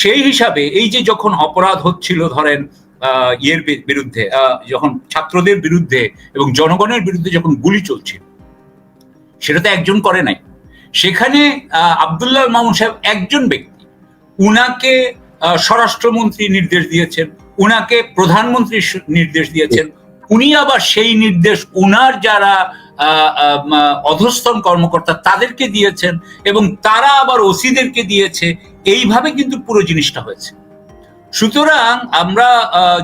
সেই হিসাবে এই যে যখন অপরাধ হচ্ছিল ধরেন ইয়ের বিরুদ্ধে যখন ছাত্রদের বিরুদ্ধে এবং জনগণের বিরুদ্ধে যখন গুলি চলছিল, সেটা তো একজন করে নাই। সেখানে আবদুল্লাহ মামুন সাহেব একজন ব্যক্তি, উনাকে স্বরাষ্ট্রমন্ত্রী নির্দেশ দিয়েছেন, উনাকে প্রধানমন্ত্রী নির্দেশ দিয়েছেন, উনি আবার সেই নির্দেশ উনার যারা অধস্তন কর্মকর্তা তাদেরকে দিয়েছেন এবং তারা আবার ওসিদেরকে দিয়েছে এইভাবে কিন্তু পুরো জিনিসটা হয়েছে। সুতরাং আমরা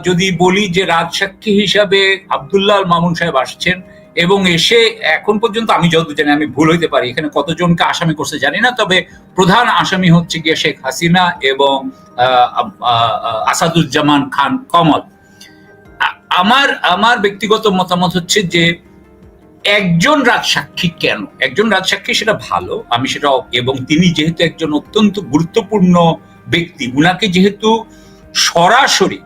যদি বলি যে রাজসাক্ষী হিসাবে আবদুল্লাহ মামুন সাহেব আসছেন এবং এসে এখন পর্যন্ত আমি যতদূর জানি, আমি ভুল হইতে পারি, এখানে কতজনকে আসামি করছে জানি না, তবে প্রধান আসামি হচ্ছে গিয়ে শেখ হাসিনা এবং আসাদুজ্জামান খান কমল। আমার আমার ব্যক্তিগত মতামত হচ্ছে যে একজন রাজসাক্ষী কেন? একজন রাজসাক্ষী সেটা ভালো আমি সেটা এবং তিনি যেহেতু একজন অত্যন্ত গুরুত্বপূর্ণ ব্যক্তি উনাকে যেহেতু সরাসরি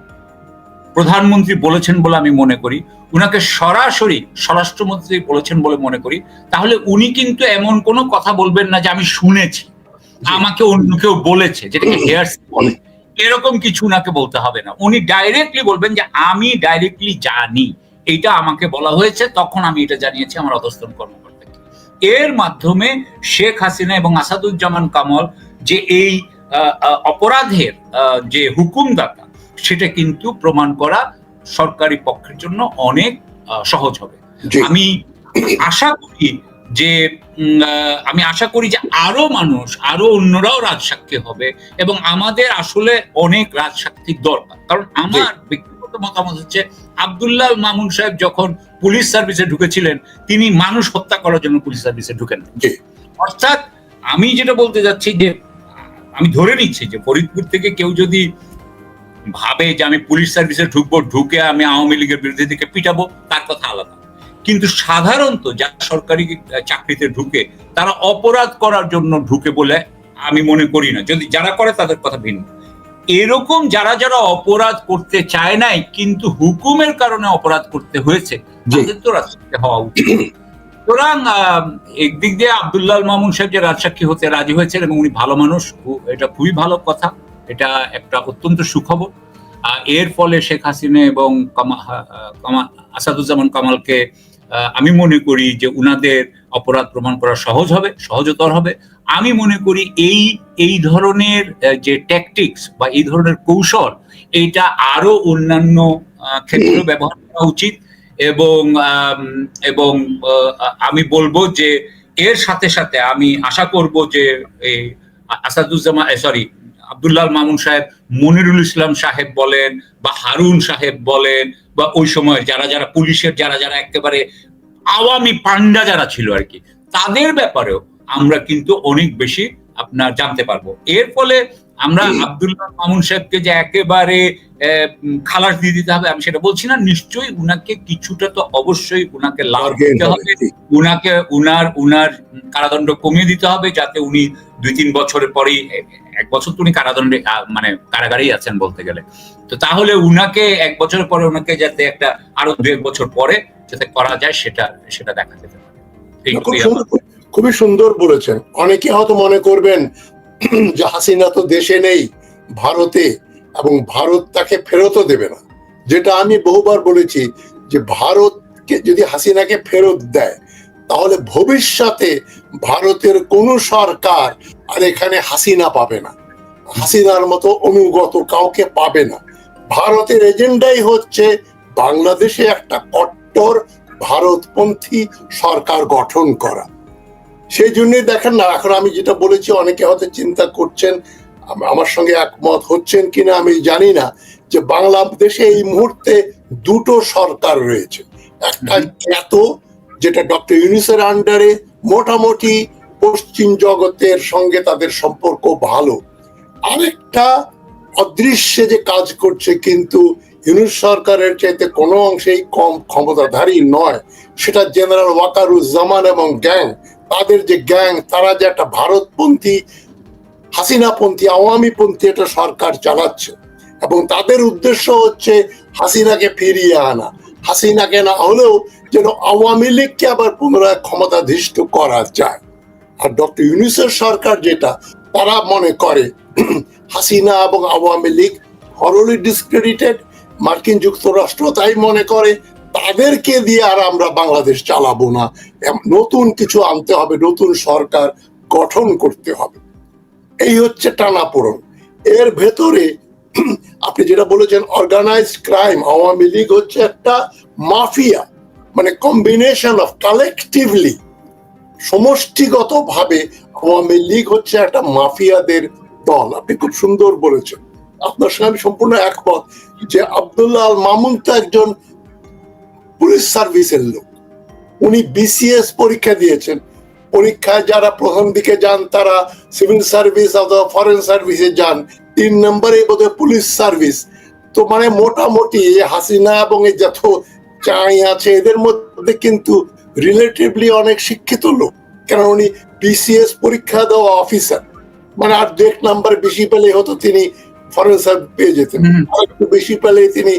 প্রধানমন্ত্রী বলেছেন বলে আমি মনে করি উনাকে সরাসরি স্বরাষ্ট্রমন্ত্রী বলেছেন বলে মনে করি তাহলে উনি কিন্তু এমন কোনো কথা বলবেন না যে আমি শুনেছি আমাকে অন্য কেউ বলেছে যেটাকে হেয়ার্স বলে এরকম কিছু উনাকে বলতে হবে না। উনি ডাইরেক্টলি বলবেন যে আমি ডাইরেক্টলি জানি। এটা আমাকে বলা হয়েছে তখন আমি এটা জানিয়েছি আমার অধস্তন কর্মকর্তাকে। এর মাধ্যমে শেখ হাসিনা এবং আসাদুজ্জামান কামাল যে এই অপরাধের যে হুকুমদাতা সেটা কিন্তু প্রমাণ করা সরকারি পক্ষের জন্য অনেক সহজ হবে। আমি আশা করি যে আমি আশা করি যে আরও মানুষ আরও অন্যরাও রাজসাক্ষী হবে এবং আমাদের আসলে অনেক রাজসাক্ষীর দরকার। কারণ আমার ব্যক্তিগত মতামত হচ্ছে আবদুল্লাহ মামুন সাহেব যখন পুলিশ সার্ভিসে ঢুকেছিলেন তিনি মানুষ হত্যা করার জন্য পুলিশ সার্ভিসে ঢুকেন। অর্থাৎ আমি যেটা বলতে যাচ্ছি যে আমি ধরে নিচ্ছি যে ফরিদপুর থেকে কেউ যদি ভাবে যে আমি পুলিশ সার্ভিসে ঢুকবো ঢুকে আমি আওয়ামী লীগের বিরুদ্ধে দিকে পিটাবো তার কথা আলাদা। কিন্তু সাধারণত যারা সরকারি চাকরিতে ঢুকে তারা অপরাধ করার জন্য ঢুকে বলে আমি মনে করি না। যদি যারা করে তাদের কথা ভিন্ন। এরকম যারা যারা অপরাধ করতে চায় নাই কিন্তু হুকুমের কারণে অপরাধ করতে হয়েছে তাদের তো রাজসাক্ষী হওয়া উচিত। সুতরাং আহ, একদিক দিয়ে আবদুল্লাহ মামুন সাহেব যে রাজসাক্ষী হতে রাজি হয়েছেন এবং উনি ভালো মানুষ এটা খুবই ভালো কথা। এটা একটা অত্যন্ত সুখবর। এর ফলে শেখ হাসিনা এবং কামা- কামা- আসাদুজ্জামান কামালকে আমি মনে করি যে উনাদের অপরাধ প্রমাণ করা সহজ হবে, সহজতর হবে। আমি মনে করি এই এই ধরনের যে ট্যাকটিক্স বা এই ধরনের কৌশল এইটা আরও অন্যান্য ক্ষেত্রে ব্যবহার করা উচিত এবং এবং আমি বলব যে এর সাথে সাথে আমি আশা করব যে এই আসাদুজ্জামান সরি আব্দুল্লাহ মামুন সাহেব মনিরুল ইসলাম সাহেব বলেন বা হারুন সাহেব বলেন বা ওই সময় যারা যারা পুলিশের যারা যারা একেবারে আওয়ামী পান্ডা যারা ছিল আর কি তাদের ব্যাপারেও আমরা কিন্তু অনেক বেশি আপনার জানতে পারব এর ফলে আমরা। আব্দুল্লাহ মামুন সাহেবকে যে একেবারে খালাস দিয়ে দিতে হবে আমি সেটা বলছি না নিশ্চয়ই উনাকে কিছুটা তো অবশ্যই উনাকে লাভ দিতে হবে, উনাকে উনার উনার কারাদণ্ড কমিয়ে দিতে হবে যাতে উনি দুই তিন বছরের পরেই এক বছর তো উনি কারাদণ্ডে মানে কারাগারেই আছেন বলতে গেলে। তো তাহলে উনাকে এক বছরের পরে উনাকে যাতে একটা আরও দু এক বছর পরে যাতে করা যায় সেটা সেটা দেখা যেতে পারে। খুবই সুন্দর বলেছেন। অনেকে হয়তো মনে করবেন যে হাসিনা তো দেশে নেই ভারতে এবং ভারত তাকে ফেরতও দেবে না। যেটা আমি বহুবার বলেছি যে ভারতকে যদি হাসিনাকে ফেরত দেয় তাহলে ভবিষ্যতে ভারতের কোন সরকার আর এখানে হাসিনা পাবে না। হাসিনার মতো অনুগত কাউকে পাবে না। ভারতের এজেন্ডাই হচ্ছে বাংলাদেশে একটা কট্টর ভারতপন্থী সরকার গঠন করা। সেই জন্যই দেখেন না এখন আমি যেটা বলেছি অনেকে হয়তো চিন্তা করছেন আমার সঙ্গে একমত হচ্ছেন কিনা আমি জানি না যে বাংলাদেশে এই মুহূর্তে দুটো সরকার রয়েছে। একটা। খ্যাত যেটা ডক্টর ইউনিসের আন্ডারে মোটামুটি পশ্চিম জগতের সঙ্গে তাদের সম্পর্ক ভালো। আরেকটা অদৃশ্যে যে কাজ করছে কিন্তু ইউনুস সরকারের চাইতে কোনো অংশেই কম ক্ষমতাধারী নয়, সেটা জেনারেল ওয়াকারুজ্জামান এবং গ্যাং। তাদের যে গ্যাং, তারা যে একটা ভারতপন্থী, হাসিনাপন্থী, আওয়ামীপন্থী একটা সরকার চালাচ্ছে। এবং তাদের উদ্দেশ্য হচ্ছে হাসিনাকে ফিরিয়ে আনা। হাসিনাকে না হলেও যেন আওয়ামী লীগকে আবার পুনরায় ক্ষমতাধিষ্ঠ করা যায়। আর ডক্টর ইউনুসের সরকার যেটা, তারা মনে করে, হাসিনা এবং আওয়ামী লীগ হরলি ডিসক্রেডিটেড মার্কিন যুক্তরাষ্ট্র তাই মনে করে, তাদেরকে দিয়ে আর আমরা বাংলাদেশ চালাবো না। নতুন কিছু আনতে হবে, নতুন সরকার গঠন করতে হবে। এই হচ্ছে টানাপোড়ন। এর ভেতরে, আপনি যেটা বলেছেন অর্গানাইজড ক্রাইম আওয়ামী লীগ হচ্ছে একটা মাফিয়া মানে কম্বিনেশন অফ কালেকটিভলি সমষ্টিগতভাবে আওয়ামী লীগ হচ্ছে একটা মাফিয়াদের দল। আপনি খুব সুন্দর বলেছেন। আপনার সঙ্গে আমি সম্পূর্ণ একমত যে আব্দুল্লাহ মামুন তো একজন পুলিশ সার্ভিসের লোক। উনি বিসিএস পরীক্ষা দিয়েছেন। পরীক্ষায় যারা প্রথম দিকে যান, তারা সিভিল সার্ভিস অথবা ফরেন সার্ভিসে যান। তিন নম্বরে বোধহয় পুলিশ সার্ভিস। তো মানে মোটামুটি হাসিনা এবং এই যত চাই আছে, এদের মধ্যে কিন্তু রিলেটিভলি অনেক শিক্ষিত লোক। কারণ উনি বিসিএস পরীক্ষা দেওয়া অফিসার মানে আর দু এক নাম্বার বেশি পেলে হতো তিনি ফরেন সার্ভিস পেয়ে যেতেন। আর একটু বেশি পেলে তিনি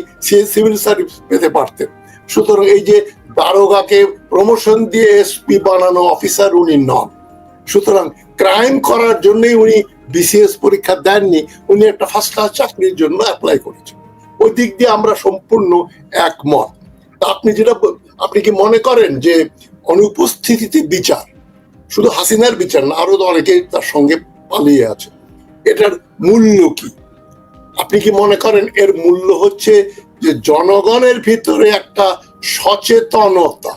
সিভিল সার্ভিস পেতে পারতেন। সুতরাং এই যে দারোগাকে প্রমোশন দিয়ে এসপি বানানো অফিসার উনি নন। সুতরাং ক্রাইম করার জন্যই উনি বিসিএস পরীক্ষা দেননি। উনি একটা ফার্স্ট ক্লাস চাকরির জন্য অ্যাপ্লাই করেছেন। ওই দিক দিয়ে আমরা সম্পূর্ণ একমত। আপনি যেটা আপনি কি মনে করেন যে অনুপস্থিতিতে বিচার শুধু হাসিনার বিচার না, আরও অনেকে তার সঙ্গে পালিয়ে আছে, এটার মূল্য কি? আপনি কি মনে করেন এর মূল্য হচ্ছে যে জনগণের ভিতরে একটা সচেতনতা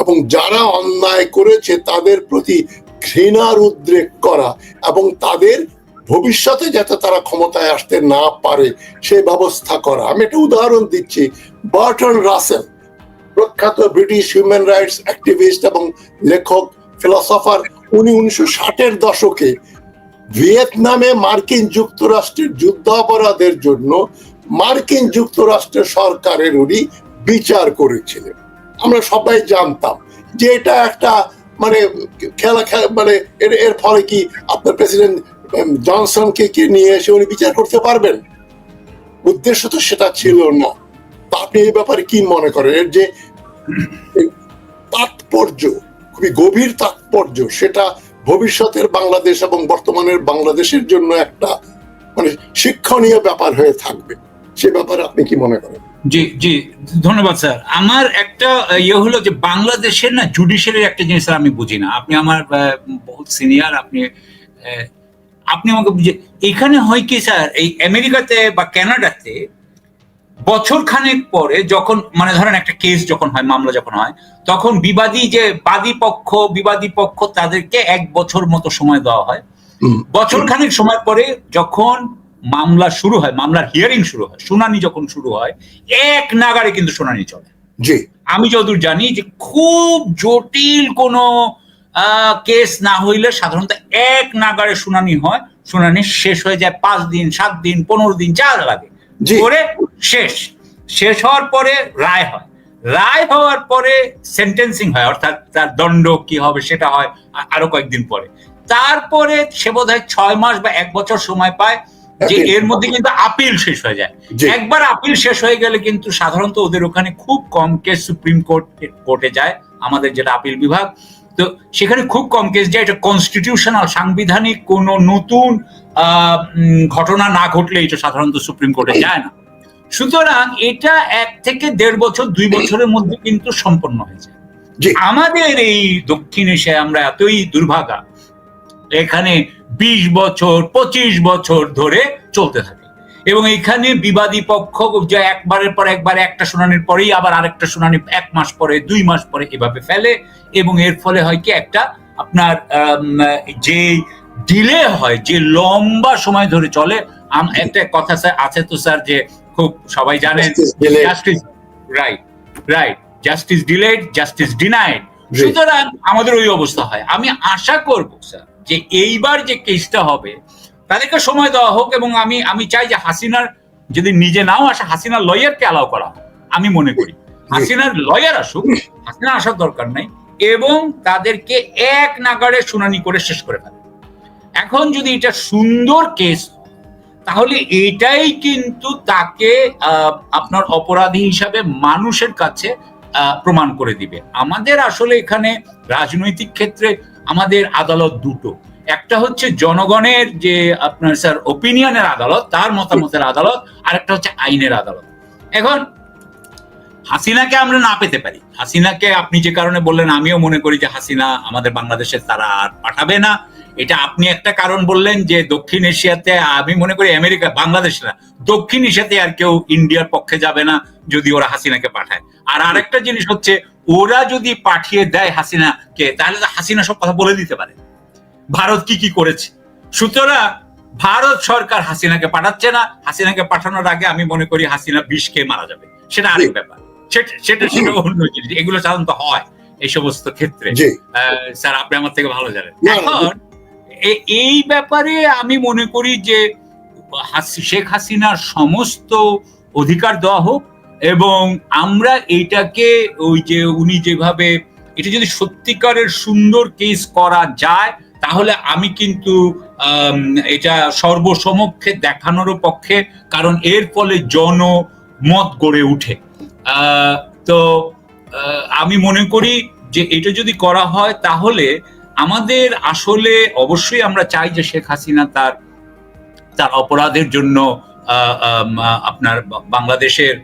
এবং যারা অন্যায় করেছে তাদের প্রতি ঘৃণার উদ্রেক করা এবং তাদের ভবিষ্যতে যাতে তারা ক্ষমতায় আসতে না পারে সেই ব্যবস্থা করা। আমি একটা উদাহরণ দিচ্ছি, বার্টন রাসেল। প্রখ্যাত ব্রিটিশ হিউম্যান রাইটস অ্যাক্টিভিস্ট এবং লেখক, ফিলসফার, উনি উনিশশো ষাটের দশকে ভিয়েতনামে মার্কিন যুক্তরাষ্ট্রের যুদ্ধাপরাধের জন্য মার্কিন যুক্তরাষ্ট্রের সরকারের উনি বিচার করেছিলেন। আমরা সবাই জানতাম যে এটা একটা মানে খেলা খে- মানে এর এর ফলে কি আপনার প্রেসিডেন্ট জনসনকে কে নিয়ে এসে উনি বিচার করতে পারবেন? উদ্দেশ্য তো সেটা ছিল না। আপনি এই ব্যাপারে কি মনে করেন? যে তাৎপর্য, খুবই গভীর তাৎপর্য, সেটা ভবিষ্যতের বাংলাদেশ এবং বর্তমানের বাংলাদেশের জন্য একটা মানে শিক্ষণীয় ব্যাপার হয়ে থাকবে। সে ব্যাপারে আপনি কি মনে করেন? জি জি, ধন্যবাদ স্যার। আমার একটা ইয়ে হলো যে বাংলাদেশের না জুডিশিয়ারির একটা জিনিস আমি বুঝি না। আপনি আমার বহুত সিনিয়র আপনি আপনি আমাকে বুঝে এখানে হয় কি স্যার, এই আমেরিকাতে বা কানাডাতে বছর খানেক পরে যখন মানে ধরেন একটা কেস যখন হয় মামলা যখন হয় তখন বিবাদী যে বাদী পক্ষ বিবাদী পক্ষ তাদেরকে এক বছর মতো সময় দেওয়া হয়। বছর খানেক সময় পরে যখন মামলা শুরু হয় মামলার হিয়ারিং শুরু হয় শুনানি যখন শুরু হয় এক নাগারে কিন্তু শুনানি চলে। জি। আমি যতদূর জানি যে খুব জটিল কোনো কেস না হইলে সাধারণত এক নাগারে শুনানি হয় শুনানি শেষ হয়ে যায় পাঁচ দিন সাত দিন পনেরো দিন যা লাগে। করে শেষ। শেষ হওয়ার পরে রায় হয়। রায় হওয়ার পরে সেন্টেন্সিং হয় অর্থাৎ তার দণ্ড কি হবে সেটা হয় আরও কয়েকদিন পরে। তারপরে সে বোধ হয় ছয় মাস বা এক বছর সময় পায় যে এর মধ্যে কিন্তু আপিল শেষ হয়ে যায়। একবার আপিল শেষ হয়ে গেলে কিন্তু সাধারণত ওদের ওখানে খুব কম কেস সুপ্রিম কোর্ট কোর্টে যায় আমাদের যেটা আপিল বিভাগ। তো সেখানে খুব কম কেস যায় এটা কনস্টিটিউশনাল সাংবিধানিক কোনো নতুন আহ, ঘটনা না ঘটলে এটা সাধারণত সুপ্রিম কোর্টে যায় না। সুতরাং এটা এক থেকে দেড় বছর দুই বছরের মধ্যে কিন্তু সম্পন্ন হয়ে যায় আমাদের এই দক্ষিণ এশিয়ায় আমরা এতই দুর্ভাগা এখানে বিশ বছর পঁচিশ বছর ধরে চলতে থাকে। এবং এখানে বিবাদী পক্ষ যে একবারের পর একবার একটা শুনানির পরেই আবার আরেকটা শুনানি এক মাস পরে দুই মাস পরে এভাবে ফেলে এবং এর ফলে হয় কি একটা আপনার যে ডিলে হয় যে লম্বা সময় ধরে চলে একটা কথা স্যার আছে তো স্যার যে খুব সবাই জানেন justice right right justice delayed justice denied সুতরাং আমাদের ওই অবস্থা হয়। আমি আশা করব স্যার যে এইবার যে কেসটা হবে তাদেরকে সময় দেওয়া হোক এবং আমি আমি চাই যে হাসিনার যদি নিজে নাও আসে হাসিনার লয়ারকে অ্যালাউ করা হোক আমি মনে করি। হাসিনার লয়ার আসুক হাসিনা আসার দরকার নাই এবং তাদেরকে এক নাগারে শুনানি করে শেষ করে ফেলে। এখন যদি এটা সুন্দর কেস তাহলে এটাই কিন্তু তাকে আপনার অপরাধী হিসাবে মানুষের কাছে প্রমাণ করে দিবে। আমাদের আসলে এখানে রাজনৈতিক ক্ষেত্রে আমাদের আদালত দুটো। একটা হচ্ছে জনগণের যে আপনার স্যার ওপিনিয়নের আদালত, তার মতামতের আদালত আর একটা হচ্ছে আইনের আদালত। এখন, হাসিনাকে আমরা না পেতে পারি। হাসিনাকে আপনি যে কারণে বললেন, আমিও মনে করি যে হাসিনা আমাদের বাংলাদেশে তারা আর পাঠাবে না। এটা আপনি একটা কারণ বললেন যে দক্ষিণ এশিয়াতে আমি মনে করি আমেরিকা বাংলাদেশ না দক্ষিণ এশিয়াতে আর কেউ ইন্ডিয়ার পক্ষে যাবে না যদি ওরা হাসিনাকে পাঠায়। আর আরেকটা জিনিস হচ্ছে ওরা যদি পাঠিয়ে দেয় হাসিনাকে তাহলে তো হাসিনা সব কথা বলে দিতে পারে। ভারত কি কি করেছে? সুতরাং ভারত সরকার হাসিনাকে পাঠাচ্ছে না। হাসিনাকে পাঠানোর আগে আমি মনে করি হাসিনা বিষ খেয়ে মারা যাবে। সেটা আরেক ব্যাপার। সেটা সেটা সেটা অন্য জিনিস। এগুলো সাধারণত হয় এই সমস্ত ক্ষেত্রে। স্যার আপনি আমার থেকে ভালো জানেন। এখন এই ব্যাপারে আমি মনে করি যে শেখ হাসিনার সমস্ত অধিকার দেওয়া হোক এবং আমরা এইটাকে ওই যে উনি যেভাবে এটা যদি সত্যিকারের সুন্দর কেস করা যায়, তাহলে আমি কিন্তু এটা সর্বসমক্ষে দেখানোরও পক্ষে, কারণ এর ফলে জনমত গড়ে উঠে। তো আমি মনে করি যে এটা যদি করা হয়, তাহলে আমাদের আসলে অবশ্যই আমরা চাই যে শেখ হাসিনা তার তার অপরাধের জন্য আপনার বাংলাদেশের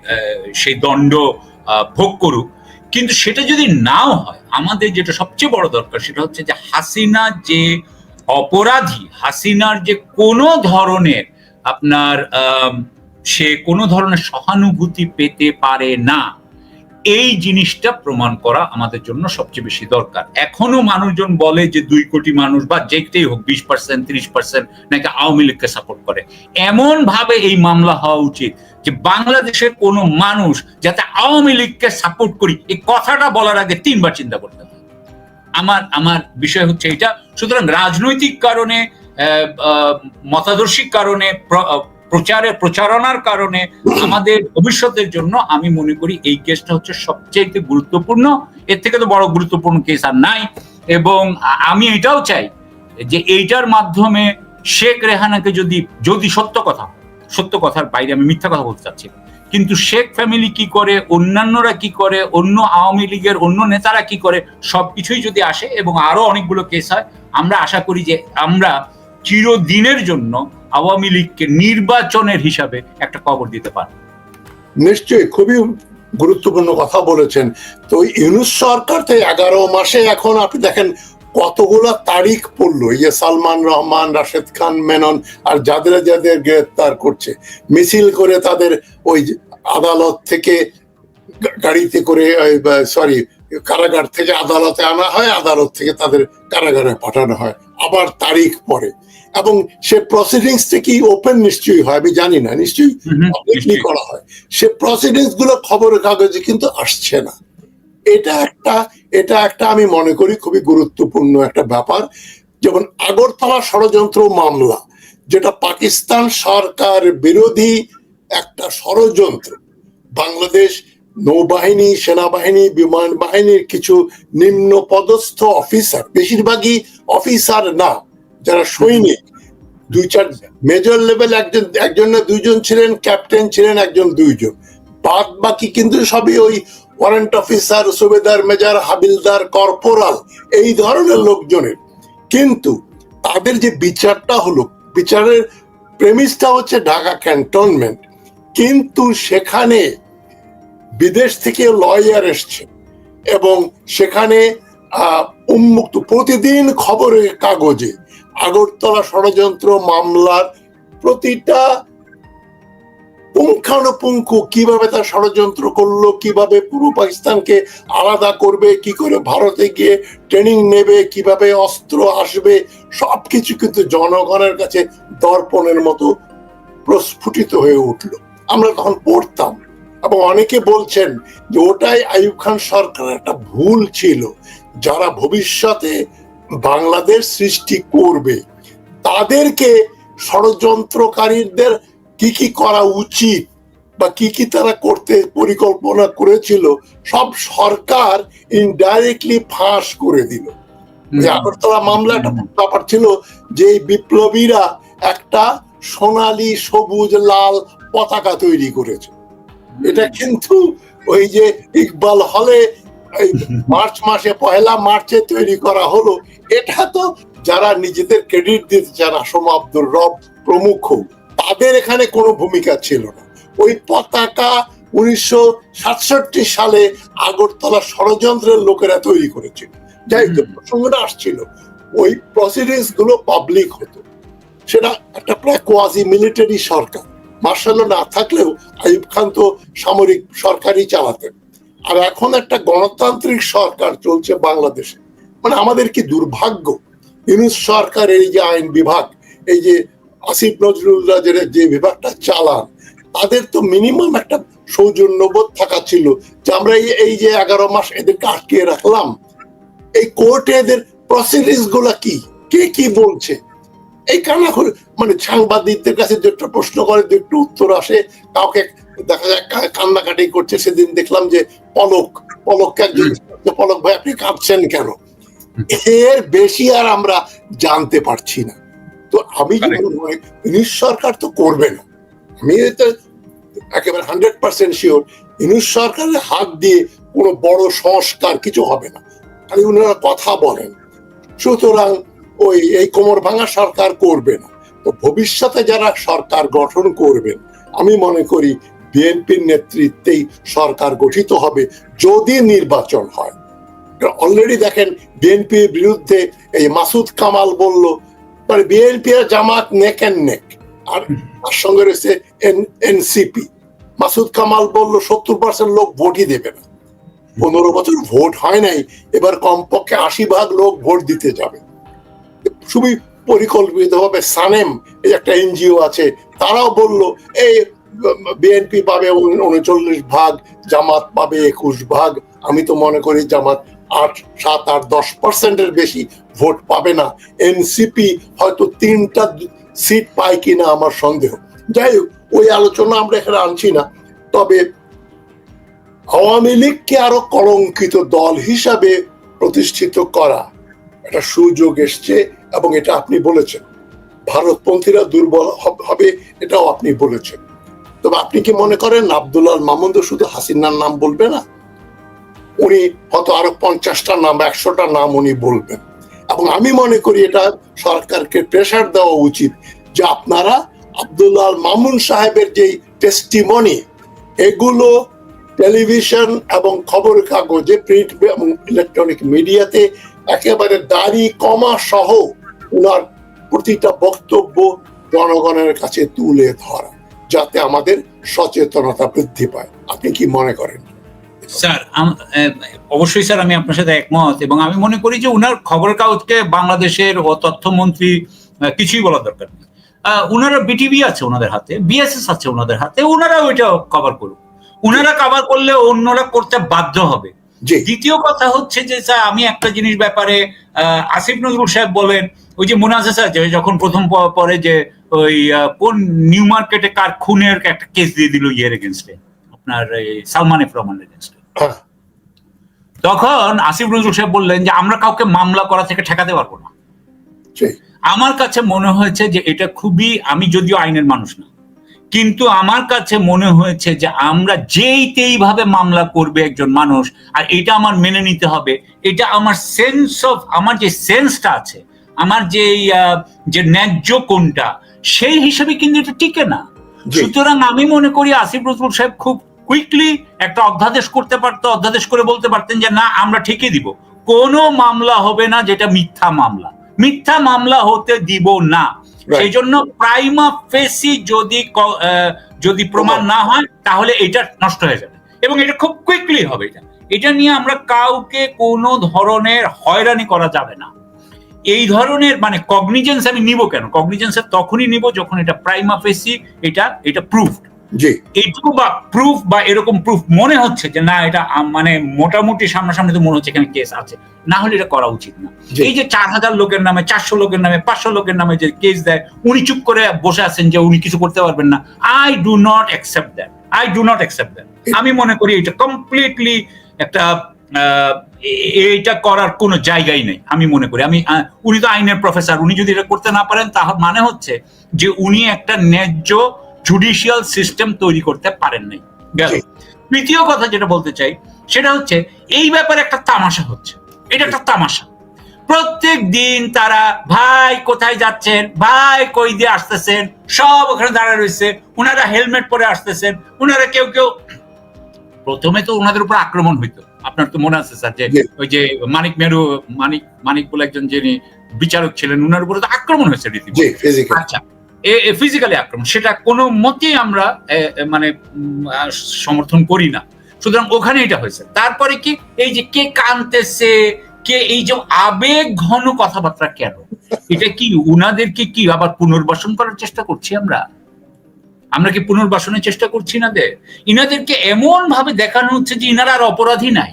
সেই দণ্ড ভোগ করুক। কিন্তু সেটা যদি নাও হয়, আমাদের যেটা সবচেয়ে বড় দরকার সেটা হচ্ছে যে হাসিনা যে অপরাধী, হাসিনার যে কোনো ধরনের আপনার সে কোনো ধরনের সহানুভূতি পেতে পারে না। এই জিনিসটা প্রমাণ করা আমাদের জন্য সবচেয়ে বেশি দরকার। এখনও মানুষজন বলে যে দুই কোটি মানুষ বা যেটাই হোক, বিশ পার্সেন্ট ত্রিশ পার্সেন্ট নাকি আওয়ামী লীগকে সাপোর্ট করে। এমন ভাবে এই মামলা হওয়া উচিত যে বাংলাদেশের কোনো মানুষ যাতে আওয়ামী লীগকে সাপোর্ট করি, এই কথাটা বলার আগে তিনবার চিন্তা করতে হবে। আমার আমার বিষয় হচ্ছে এটা সুতরাং রাজনৈতিক কারণে মতাদর্শিক কারণে প্রচারে, প্রচারণার কারণে আমাদের ভবিষ্যতের জন্য আমি মনে করি এই কেসটা হচ্ছে সবচেয়ে গুরুত্বপূর্ণ। এর থেকে তো বড় গুরুত্বপূর্ণ কেস আর নাই। এবং আমি এটাও চাই যে এইটার মাধ্যমে শেখ রেহানাকে যদি যদি সত্য কথা, সত্য কথার বাইরে আমি মিথ্যা কথা বলতে চাচ্ছি কিন্তু শেখ ফ্যামিলি কি করে, অন্যান্যরা কি করে, অন্য আওয়ামী লীগের অন্য নেতারা কি করে, সবকিছুই যদি আসে এবং আরও অনেকগুলো কেস হয়, আমরা আশা করি যে আমরা চিরদিনের জন্য আওয়ামী লীগকে নির্বাচনের হিসাবে একটা কবর দিতে পারব নিশ্চয়ই, খুবই গুরুত্বপূর্ণ কথা বলেছেন। তো ইউনুস সরকার তো এগারো মাসে এখন আপনি দেখেন কতগুলো তারিখ পড়ল। এই যে সালমান রহমান, রাশেদ খান, মেনন আর যাদের যাদের গ্রেফতার করছে। মিছিল করে তাদের ওই আদালত থেকে গাড়িতে করে সরি কারাগার থেকে আদালতে আনা হয়, আদালত থেকে তাদের কারাগারে পাঠানো হয়। আবার তারিখ পরে। এবং সে প্রসিডিংস কি ওপেন নিশ্চয়ই হয়? আমি জানি না। নিশ্চয়ই পাবলিকলি করা হয়। সে প্রসিডিংসগুলো খবরের কাগজে কিন্তু আসছে না। এটা একটা এটা একটা আমি মনে করি খুবই গুরুত্বপূর্ণ একটা ব্যাপার। যেমন আগরতলা ষড়যন্ত্র মামলা যেটা পাকিস্তান সরকার বিরোধী একটা ষড়যন্ত্র। বাংলাদেশ নৌবাহিনী সেনাবাহিনী বিমান বাহিনীর কিছু নিম্ন পদস্থ অফিসার বেশিরভাগই অফিসার না। যারা সৈনিক, দুই চার মেজর লেভেল একজন একজন না দুইজন ছিলেন ক্যাপ্টেন ছিলেন একজন দুইজন। বাদ বাকি কিন্তু সবই ওই ওয়ারেন্ট অফিসার সুবেদার মেজর, হাবিলদার কর্পোরাল এই ধরনের লোকজনের। কিন্তু তাদের যে বিচারটা হলো, বিচারের প্রেমিসটা হচ্ছে ঢাকা ক্যান্টনমেন্ট কিন্তু সেখানে বিদেশ থেকে লয়ার এসছে এবং সেখানে উন্মুক্ত প্রতিদিন খবরের কাগজে আগরতলা ষড়যন্ত্র মামলার প্রতিটা পুঙ্খানুপুঙ্খ কীভাবে তার ষড়যন্ত্র করল, কীভাবে পূর্ব পাকিস্তানকে আলাদা করবে, কি করে ভারতে গিয়ে ট্রেনিং নেবে, কীভাবে অস্ত্র আসবে, সবকিছু কিন্তু জনগণের কাছে দর্পণের মতো প্রস্ফুটিত হয়ে উঠল। আমরা তখন পড়তাম এবং অনেকে বলছেন যে ওটাই আইয়ুব খান সরকারের একটা ভুল ছিল। যারা ভবিষ্যতে বাংলাদেশ সৃষ্টি করবে তাদেরকে ষড়যন্ত্রকারীদের কি কি করা উচিত বা কি কি তারা করতে পরিকল্পনা করেছিল সব সরকার ইনডাইরেক্টলি ফাঁস করে দিল। যে আগরতলা মামলা একটা ব্যাপার ছিল যে বিপ্লবীরা একটা সোনালি সবুজ লাল পতাকা তৈরি করেছে। এটা কিন্তু ওই যে ইকবাল হলে এই মার্চ মাসে পয়লা মার্চে তৈরি করা হলো। এটা তো যারা নিজেদের ক্রেডিট দিতে চান আসম আব্দুর রব প্রমুখ তাদের এখানে কোনো ভূমিকা ছিল না। ওই পতাকা উনিশশো সাতষট্টি সালে আগরতলা ষড়যন্ত্রের লোকেরা তৈরি করেছিল। যাই হোক, প্রসঙ্গটা আসছিল। ওই প্রসিডিংসগুলো পাবলিক হতো। সেটা একটা প্রায় কোয়াজি মিলিটারি সরকার। মার্শাল না থাকলেও আইব খান তো সামরিক সরকারই চালাতেন। আর এখন একটা গণতান্ত্রিক সরকার চলছে বাংলাদেশে। মানে আমাদের কি দুর্ভাগ্য? ইউনুস সরকারের এই যে আইন বিভাগ, এই যে আসিফ নজরুল্লাহ যে যে বিভাগটা চালান, তাদের তো মিনিমাম একটা সৌজন্যবোধ থাকা ছিল যে আমরা এই- যে এগারো মাস এদেরকে আটকিয়ে রাখলাম। এই কোর্টে এদের প্রসিডিংসগুলা কি? কে কি বলছে? এই কান্না মানে সাংবাদিকদের কাছে যে একটা প্রশ্ন করে দু একটু উত্তর আসে, কাউকে দেখা যায় কান্নাকাটি করছে সেদিন দেখলাম যে পলক পলককে একজন পলক ভাই আপনি কাঁদছেন কেন? এর বেশি আর আমরা জানতে পারছি না। তো আমি ইউনিশ সরকার তো করবে না। আমি তো একেবারে হান্ড্রেড পার্সেন্ট শিওর ইউনিশ সরকারের হাত দিয়ে কোনো বড় সংস্কার কিছু হবে না। খালি ওনারা কথা বলেন। সুতরাং ওই এই কোমর ভাঙা সরকার করবে না। তো ভবিষ্যতে যারা সরকার গঠন করবেন আমি মনে করি বিএনপির নেতৃত্বেই সরকার গঠিত হবে যদি নির্বাচন হয়। অলরেডি দেখেন বিএনপির বিরুদ্ধে এই মাসুদ কামাল বলল মানে BNP R Jamaat neck and neck. আর তার সঙ্গে রয়েছে এনসিপি। মাসুদ কামাল বলল সত্তর পার্সেন্ট লোক ভোটই দেবে না। পনেরো বছর ভোট হয় নাই এবার কমপক্ষে আশি ভাগ লোক ভোট দিতে যাবে। খুবই পরিকল্পিত ভাবে সানেম এই একটা এনজিও আছে তারাও বলল এই বিএনপি পাবে উনচল্লিশ ভাগ, জামাত পাবে একুশ ভাগ। আমি তো মনে করি জামাত আট, সাত, আট, দশ পার্সেন্টের বেশি ভোট পাবে না। এনসিপি হয়তো তিনটা সিট পায় কিনা আমার সন্দেহ। যাই হোক, ওই আলোচনা আমরা এখানে আনছি না। তবে আওয়ামী লীগকে আরও কলঙ্কিত দল হিসাবে প্রতিষ্ঠিত করা একটা সুযোগ এসছে এবং এটা আপনি বলেছেন। ভারতপন্থীরা দুর্বল হবে, এটাও আপনি বলেছেন। তবে আপনি কি মনে করেন আব্দুল্লাহ মামুন শুধু হাসিনার নাম বলবে না? উনি হয়তো আরও পঞ্চাশটা নাম, একশোটা নাম উনি বলবেন। এবং আমি মনে করি এটা সরকারকে প্রেশার দেওয়া উচিত যে আপনারা আব্দুল্লাহ মামুন সাহেবের যে টেস্টিমনি এগুলো টেলিভিশন এবং খবর কাগজে প্রিন্ট এবং ইলেকট্রনিক মিডিয়াতে একেবারে দাড়ি, কমা সহ ওনার প্রতিটা বক্তব্য জনগণের কাছে তুলে ধরা। যাতে আমাদের সচেতনতা বৃদ্ধি পায়। আপনি কি মনে করেন? স্যার অবশ্যই স্যার, আমি আপনার সাথে একমত এবং আমি মনে করি যে উনার খবর কাগজকে বাংলাদেশের ও তথ্যমন্ত্রী কিছুই বলার দরকার নেই। উনারা বিটিভি আছে ওনাদের হাতে বিএসএস আছে ওনাদের হাতে ওনারা ওইটা কভার করুক। উনারা কভার করলে অন্যরা করতে বাধ্য হবে। দ্বিতীয় কথা হচ্ছে যে স্যার আমি একটা জিনিস ব্যাপারে আহ, আসিফ নজরুল সাহেব বলেন ওই যে মনে আছে স্যার যখন প্রথম পরে যে ওই কোন নিউ মার্কেটে কার খুনের একটা কেস দিয়ে দিল ইয়ের এগেনস্টে আপনার সালমান এফ রহমানের এগেনস্টে হ্যাঁ। তখন আসিফ নজরুল সাহেব বললেন যে আমরা কাউকে মামলা করা থেকে ঠেকাতে পারব না। আমার কাছে মনে হয়েছে যে এটা খুবই আমি যদিও আইনের মানুষ না কিন্তু আমার কাছে মনে হয়েছে যে আমরা যেই ভাবে মামলা করবে একজন মানুষ আর এটা আমার মেনে নিতে হবে এটা আমার সেন্স অফ আমার যে সেন্সটা আছে আমার যে যে ন্যায্য কোনটা সেই হিসেবে কিন্তু এটা টিকে না। সুতরাং আমি মনে করি আসিফ নজরুল সাহেব খুব কুইকলি একটা অধ্যাদেশ করতে পারতো অধ্যাদেশ করে বলতে পারতেন যে না আমরা ঠিকই দিব। কোনো মামলা হবে না যেটা মিথ্যা মামলা। মিথ্যা মামলা হতে দিব না. সেই জন্য প্রাইমা ফেসি যদি যদি প্রমাণ না হয় তাহলে এটা নষ্ট হয়ে যাবে। এবং এটা খুব কুইকলি হবে এটা। এটা নিয়ে আমরা কাউকে কোনো ধরনের হয়রানি করা যাবে না। এই ধরনের মানে কগনিজেন্স আমি নিব কেন? কগনিজেন্স তখনই নিব যখন এটা প্রাইমা ফেসি এটা এটা প্রুফ জি এইটুকু বা প্রুফ বা এরকম প্রুফ মনে হচ্ছে যে না এটা মানে মোটামুটি সামনাসামনি তো মনে হচ্ছে এখানে কেস আছে। না হলে এটা করা উচিত না। এই যে চার হাজার লোকের নামে চারশো লোকের নামে পাঁচশো লোকের নামে যে কেস দেয় উনি চুপ করে বসে আছেন যে উনি কিছু করতে পারবেন না। I do not accept that I do not accept that আমি মনে করি এটা কমপ্লিটলি একটা এইটা করার কোনো জায়গাই নেই আমি মনে করি। আমি উনি তো আইনের প্রফেসর উনি যদি এটা করতে না পারেন তাহলে মানে হচ্ছে যে উনি একটা ন্যায্য জুডিশিয়াল সিস্টেম তৈরি করতে পারেন নাই। গেল। তৃতীয় কথা যেটা বলতে চাই সেটা হচ্ছে এই ব্যাপারে একটা তামাশা হচ্ছে। এটা একটা তামাশা। প্রত্যেক দিন তারা ভাই কোথায় যাচ্ছেন? ভাই কই দিয়ে আসতেছেন? সব ওখানে দাঁড়ায় রয়েছে। ওনারা হেলমেট পরে আসতেছেন। ওনারা কেউ কেউ প্রথমে তো ওনাদের উপর আক্রমণ হইতো। আপনার তো মনে আছে স্যার যে ওই যে মানিক মেরু মানিক মানিক বলে একজন যিনি বিচারক ছিলেন ওনার উপরে তো আক্রমণ হয়েছে রীতিমতো। আচ্ছা ফিজিক্যালি আক্রমণ, সেটা কোনো মতেই আমরা মানে সমর্থন করি না। সুতরাং ওখানে এটা হয়েছে। তারপরে কি, এই যে কে কানতেছে কে এই যে আবেগ ঘন কথাবার্তা কেন? এটা কি উনাদেরকে কি আবার পুনর্বাসন করার চেষ্টা করছি আমরা? আমরা কি পুনর্বাসনের চেষ্টা করছি ইনাদের? ইনাদেরকে এমন ভাবে দেখানো হচ্ছে যে ইনারা আর অপরাধী নাই।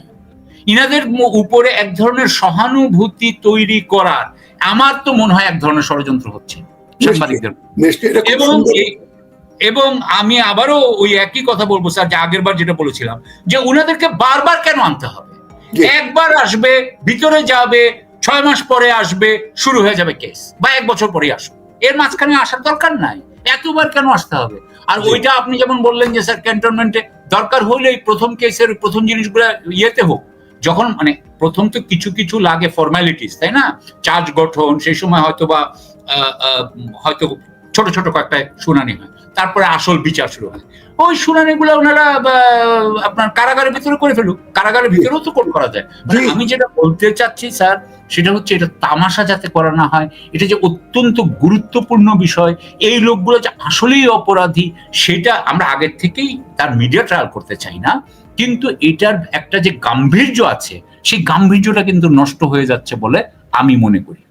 ইনাদের উপরে এক ধরনের সহানুভূতি তৈরি করার আমার তো মনে হয় এক ধরনের ষড়যন্ত্র হচ্ছে। সাংবাদিকদের এবং এবং আমি আবারও ওই একই কথা বলব স্যার যে আগের বার যেটা বলেছিলাম যে উনাদেরকে বারবার কেন আনতে হবে? একবার আসবে ভিতরে যাবে ছয় মাস পরে আসবে শুরু হয়ে যাবে কেস বা এক বছর পরে আসবে। এর মাঝখানে আসার দরকার নাই এতবার কেন আসতে হবে? আর ওইটা আপনি যেমন বললেন যে স্যার ক্যান্টনমেন্টে দরকার হলে এই প্রথম কেসের প্রথম জিনিসগুলো ইয়েতে হোক। যখন মানে প্রথম তো কিছু কিছু লাগে ফর্মালিটিস তাই না? চার্জ গঠন সেই সময় হয়তো বা হয়তো ছোট ছোট কয়েকটা শুনানি হয়। তারপরে আসল বিচার শুরু হয়। ওই শুনানিগুলো ওনারা আপনার কারাগারের ভিতরে করে ফেলুক। কারাগারের ভিতরেও তো কোর্ট করা যায়। মানে আমি যেটা বলতে চাচ্ছি স্যার সেটা হচ্ছে এটা তামাশা যাতে করা না হয় এটা যে অত্যন্ত গুরুত্বপূর্ণ বিষয় এই লোকগুলো যে আসলেই অপরাধী সেটা আমরা আগের থেকেই তার মিডিয়া ট্রায়াল করতে চাই না। কিন্তু এটার একটা যে গাম্ভীর্য আছে সেই গাম্ভীর্যটা কিন্তু নষ্ট হয়ে যাচ্ছে বলে আমি মনে করি।